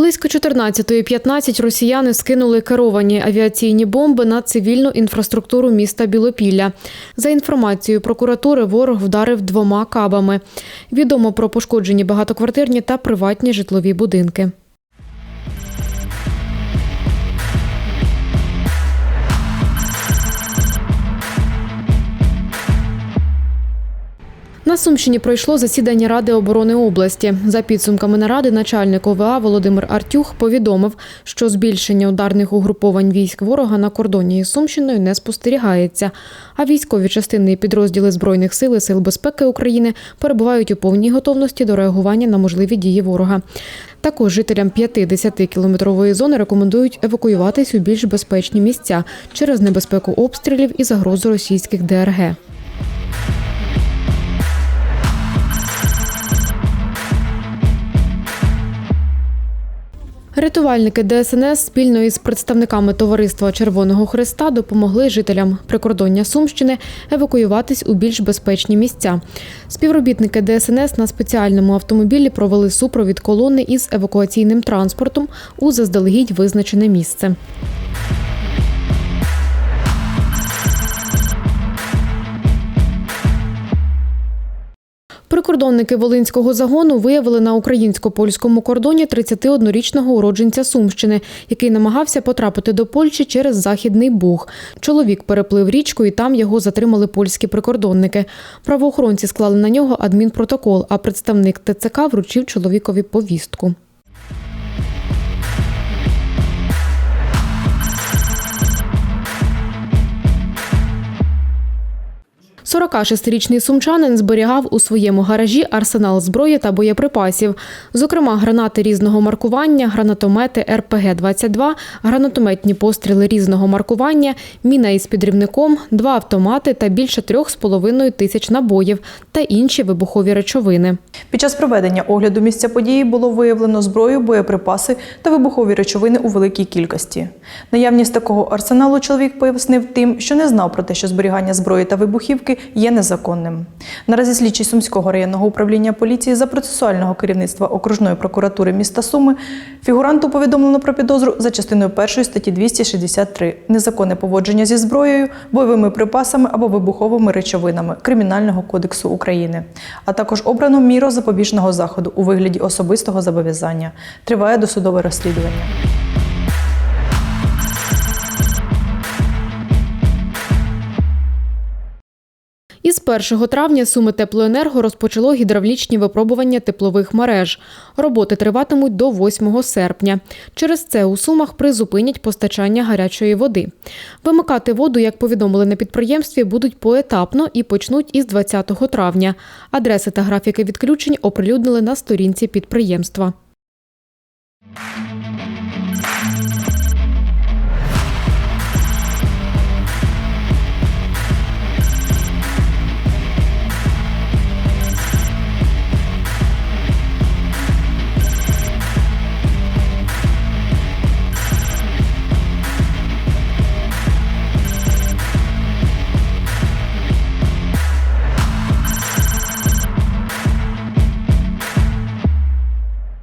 Близько 14.15 росіяни скинули керовані авіаційні бомби на цивільну інфраструктуру міста Білопілля. За інформацією прокуратури, ворог вдарив двома кабами. Відомо про пошкоджені багатоквартирні та приватні житлові будинки. На Сумщині пройшло засідання Ради оборони області. За підсумками наради, начальник ОВА Володимир Артюх повідомив, що збільшення ударних угруповань військ ворога на кордоні із Сумщиною не спостерігається. А військові частини і підрозділи збройних сил і сил безпеки України перебувають у повній готовності до реагування на можливі дії ворога. Також жителям 5-10 кілометрової зони рекомендують евакуюватись у більш безпечні місця через небезпеку обстрілів і загрозу російських ДРГ. Рятувальники ДСНС спільно із представниками товариства Червоного Христа допомогли жителям прикордоння Сумщини евакуюватись у більш безпечні місця. Співробітники ДСНС на спеціальному автомобілі провели супровід колони із евакуаційним транспортом у заздалегідь визначене місце. Прикордонники Волинського загону виявили на українсько-польському кордоні 31-річного уродженця Сумщини, який намагався потрапити до Польщі через Західний Буг. Чоловік переплив річку і там його затримали польські прикордонники. Правоохоронці склали на нього адмінпротокол, а представник ТЦК вручив чоловікові повістку. 46-річний сумчанин зберігав у своєму гаражі арсенал зброї та боєприпасів, зокрема гранати різного маркування, гранатомети РПГ-22, гранатометні постріли різного маркування, міна із підрівником, два автомати та більше трьох з половиною тисяч набоїв та інші вибухові речовини. Під час проведення огляду місця події було виявлено зброю, боєприпаси та вибухові речовини у великій кількості. Наявність такого арсеналу чоловік пояснив тим, що не знав про те, що зберігання зброї та вибухівки є незаконним. Наразі слідчий Сумського районного управління поліції за процесуального керівництва окружної прокуратури міста Суми фігуранту повідомлено про підозру за частиною 1 статті 263 незаконне поводження зі зброєю, бойовими припасами або вибуховими речовинами Кримінального кодексу України, а також обрано міру запобіжного заходу у вигляді особистого зобов'язання. Триває досудове розслідування. Із 1 травня Суми Теплоенерго розпочало гідравлічні випробування теплових мереж. Роботи триватимуть до 8 серпня. Через це у Сумах призупинять постачання гарячої води. Вимикати воду, як повідомили на підприємстві, будуть поетапно і почнуть із 20 травня. Адреси та графіки відключень оприлюднили на сторінці підприємства.